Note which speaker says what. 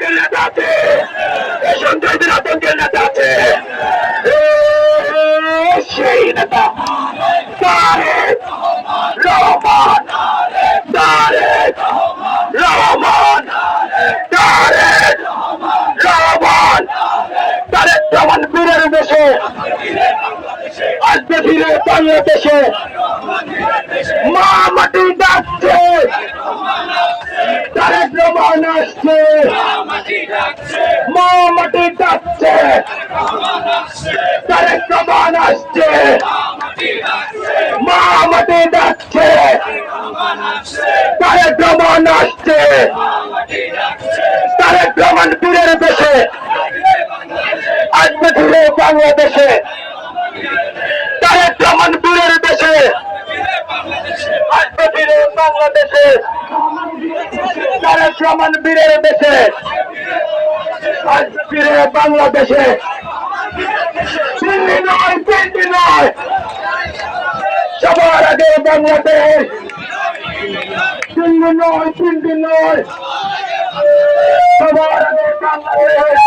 Speaker 1: আতঙ্কের নেতা আছে। এই সন্ত্রাসীদের আতঙ্কের নেতা আছে। সেই নেতা। বাংলাদেশে। মা মাটি ডাকছে। তারেক রহমান আসছে। মা মাটি ডাকছে তারেক রহমান আসছে। মা ডাকছে তারেক রহমান আসছে। তারেক রহমান বীরের দেশে আসবে ফিরে বাংলাদেশে। তারেক রহমান বীরের দেশে আসবে ফিরে বাংলাদেশে। তারেক রহমান বীরের দেশে ফিরে বাংলাদেশে। দিল্লি নয় দিল্লি নয়। সবার আগে বাংলাদেশ। দিল্লি নয় দিল্লি নয়। সবার আগে বাংলাদেশ।